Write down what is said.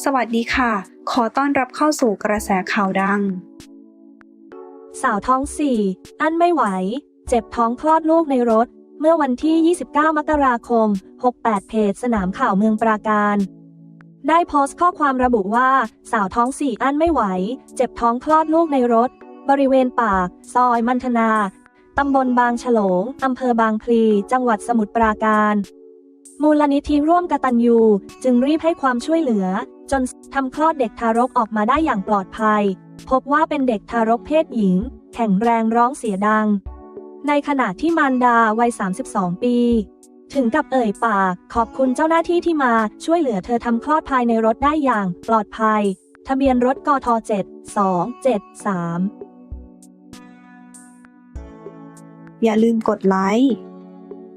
สวัสดีค่ะ ขอต้อนรับเข้าสู่กระแสข่าวดัง สาวท้องสี่อั้นไม่ไหว เจ็บท้องคลอดลูกในรถ เมื่อวันที่ 29 มกราคม 68 เพจสนามข่าวเมืองปราการ ได้โพสต์ข้อความระบุว่า สาวท้องสี่อั้นไม่ไหว เจ็บท้องคลอดลูกในรถ บริเวณปาก ซอยมันธนา ตำบลบางฉลง อำเภอบางพลี จังหวัดสมุทรปราการมูลนิธิร่วมกตัญญูจึงรีบให้ความช่วยเหลือ จนทำคลอดเด็กทารกออกมาได้อย่างปลอดภัย พบว่าเป็นเด็กทารกเพศหญิง แข็งแรงร้องเสียดัง ในขณะที่มารดาวัย 32 ปี ถึงกับเอ่ยปากขอบคุณเจ้าหน้าที่ที่มาช่วยเหลือเธอทำคลอดภายในรถได้อย่างปลอดภัย ทะเบียนรถกท7273อย่าลืมกดไลค์